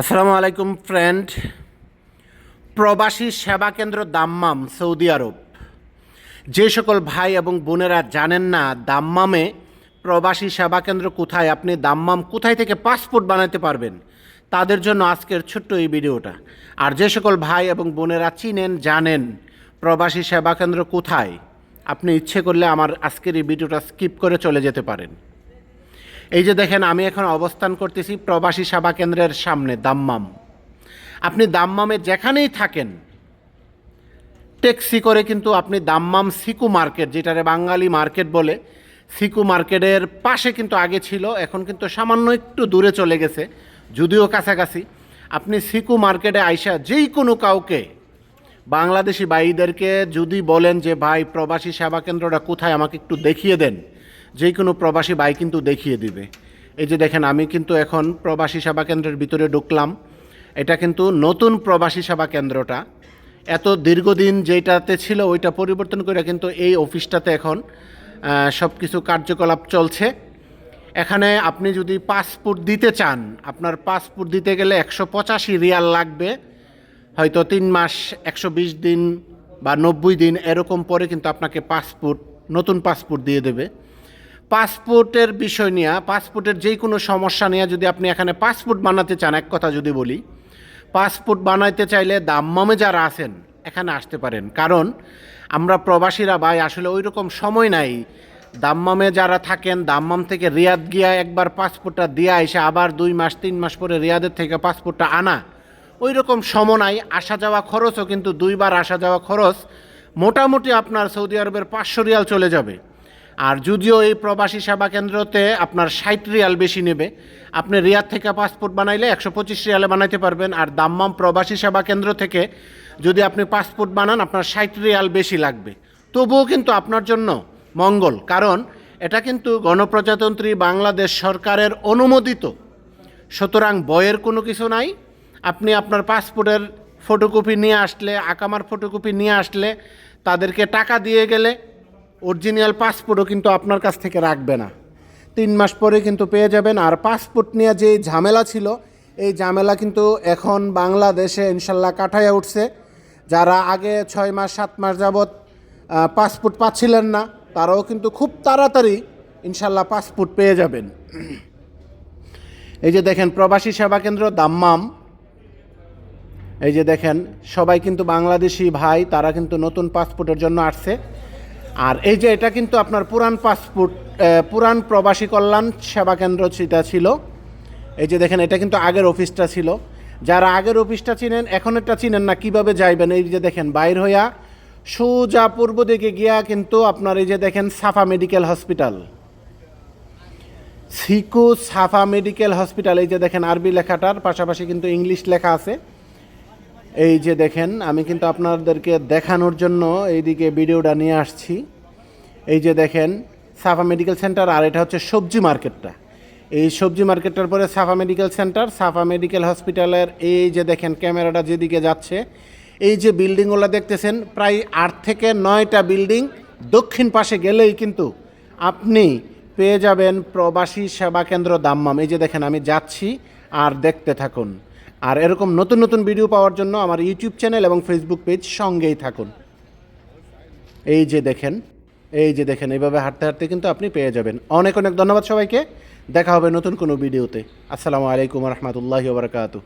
আসসালামু আলাইকুম ফ্রেন্ড প্রবাসী সেবা কেন্দ্র দাম্মাম, সৌদি আরব। যে সকল ভাই এবং বোনেরা জানেন না দাম্মামে প্রবাসী সেবা কেন্দ্র কোথায়, আপনি দাম্মাম কোথায় থেকে পাসপোর্ট বানাতে পারবেন, তাদের জন্য আজকের ছোট্ট এই ভিডিওটা। আর যে সকল ভাই এবং বোনেরা চিনেন, জানেন প্রবাসী সেবা কেন্দ্র কোথায়, আপনি ইচ্ছে করলে আমার আজকের এই ভিডিওটা স্কিপ করে চলে যেতে পারেন। এই যে দেখেন, আমি এখন অবস্থান করতেছি প্রবাসী সেবা কেন্দ্রের সামনে, দাম্মাম। আপনি দাম্মামে যেখানেই থাকেন, ট্যাক্সি করে কিন্তু আপনি দাম্মাম সিকু মার্কেট, যেটারে বাঙালি মার্কেট বলে, সিকু মার্কেটের পাশে কিন্তু আগে ছিল, এখন কিন্তু সামান্য একটু দূরে চলে গেছে, যদিও কাছাকাছি। আপনি সিকু মার্কেটে আইসা যেই কোনো কাউকে, বাংলাদেশি ভাইদেরকে যদি বলেন যে, ভাই, প্রবাসী সেবা কেন্দ্রটা কোথায়? আমাকে একটু দেখিয়ে দেন। যে কোনো প্রবাসী ভাই কিন্তু দেখিয়ে দিবে। এই যে দেখেন, আমি কিন্তু এখন প্রবাসী সেবা কেন্দ্রের ভিতরে ঢুকলাম। এটা কিন্তু নতুন প্রবাসী সেবা কেন্দ্রটা। এত দীর্ঘদিন যেটাতে ছিল, ওইটা পরিবর্তন করে কিন্তু এই অফিসটাতে এখন সব কিছু কার্যকলাপ চলছে। এখানে আপনি যদি পাসপোর্ট দিতে চান, আপনার পাসপোর্ট দিতে গেলে একশো পঁচাশি রিয়াল লাগবে। হয়তো তিন মাস, একশো বিশ দিন বা নব্বই দিন, এরকম পরে কিন্তু আপনাকে পাসপোর্ট, নতুন পাসপোর্ট দিয়ে দেবে। পাসপোর্টের বিষয় নিয়ে, পাসপোর্টের যে কোনো সমস্যা নিয়ে যদি আপনি এখানে পাসপোর্ট বানাতে চান, এক কথা যদি বলি, পাসপোর্ট বানাইতে চাইলে দাম্মামে যারা আছেন, এখানে আসতে পারেন। কারণ আমরা প্রবাসীরা ভাই, আসলে ওই রকম সময় নাই। দাম্মামে যারা থাকেন, দাম্মাম থেকে রিয়াদ গিয়া একবার পাসপোর্টটা দিয়ে এসে আবার দুই মাস, তিন মাস পরে রিয়াদের থেকে পাসপোর্টটা আনা ওই রকম নাই। আসা যাওয়া খরচও কিন্তু দুইবার আসা যাওয়া খরচ, মোটামুটি আপনার সৌদি আরবের পাঁচশো রিয়াল চলে যাবে। আর যদিও এই প্রবাসী সেবা কেন্দ্রতে আপনার ষাট রিয়াল বেশি নেবে, আপনি রিয়াদ থেকে পাসপোর্ট বানাইলে একশো পঁচিশ রিয়ালে বানাইতে পারবেন। আর দাম্মাম প্রবাসী সেবা কেন্দ্র থেকে যদি আপনি পাসপোর্ট বানান, আপনার ষাট রিয়াল বেশি লাগবে। তবুও কিন্তু আপনার জন্য মঙ্গল, কারণ এটা কিন্তু গণপ্রজাতন্ত্রী বাংলাদেশ সরকারের অনুমোদিত। সুতরাং বয়ের কোনো কিছু নাই। আপনি আপনার পাসপোর্টের ফটোকপি নিয়ে আসলে, আকামার ফটোকপি নিয়ে আসলে, তাদেরকে টাকা দিয়ে গেলে অরিজিনাল পাসপোর্টও কিন্তু আপনার কাছ থেকে রাখবে না। তিন মাস পরে কিন্তু পেয়ে যাবেন। আর পাসপোর্ট নিয়ে যে ঝামেলা ছিল, এই ঝামেলা কিন্তু এখন বাংলাদেশে ইনশাল্লাহ কাটাইয়া উঠছে। যারা আগে ছয় মাস, সাত মাস যাবৎ পাসপোর্ট পাচ্ছিলেন না, তারাও কিন্তু খুব তাড়াতাড়ি ইনশাল্লাহ পাসপোর্ট পেয়ে যাবেন। এই যে দেখেন, প্রবাসী সেবা কেন্দ্র দাম্মাম। এই যে দেখেন, সবাই কিন্তু বাংলাদেশি ভাই, তারা কিন্তু নতুন পাসপোর্টের জন্য আসছে। আর এই যে এটা কিন্তু আপনার পুরান পাসপোর্ট পুরান প্রবাসী কল্যাণ সেবা কেন্দ্র সেটা ছিল, এই যে দেখেন এটা কিন্তু আগের অফিসটা ছিল। যারা আগের অফিসটা চিনেন, এখন এটা চিনেন না, কীভাবে যাইবেন? এই যে দেখেন, বাইর হইয়া সোজা পূর্ব দিকে গিয়া কিন্তু আপনার এই যে দেখেন Safa medical hospital. Seiko Safa medical hospital, এই যে দেখেন আরবি লেখাটার পাশাপাশি কিন্তু ইংলিশ লেখা আছে। এই যে দেখেন, আমি কিন্তু আপনাদেরকে দেখানোর জন্য এইদিকে ভিডিওটা নিয়ে আসছি। এই যে দেখেন, সাফা মেডিকেল সেন্টার আর এটা হচ্ছে সবজি মার্কেটটা। এই সবজি মার্কেটটার পরে Safa medical centre, Safa medical হসপিটালের এই যে দেখেন, ক্যামেরাটা যেদিকে যাচ্ছে, এই যে বিল্ডিংগুলো দেখতেছেন, প্রায় আট থেকে নয়টা বিল্ডিং দক্ষিণ পাশে গেলেই কিন্তু আপনি পেয়ে যাবেন প্রবাসী সেবা কেন্দ্র দাম্মাম। এই যে দেখেন, আমি যাচ্ছি আর দেখতে থাকুন। আর এরকম নতুন নতুন ভিডিও পাওয়ার জন্য আমার ইউটিউব চ্যানেল এবং ফেসবুক পেজ সঙ্গেই থাকুন। এই যে দেখেন, এই যে দেখেন, এইভাবে হাঁটতে হাঁটতে কিন্তু আপনি পেয়ে যাবেন। অনেক অনেক ধন্যবাদ সবাইকে। দেখা হবে নতুন কোনো ভিডিওতে আসসালামু আলাইকুম রহমতুল্লাহি বারকাতু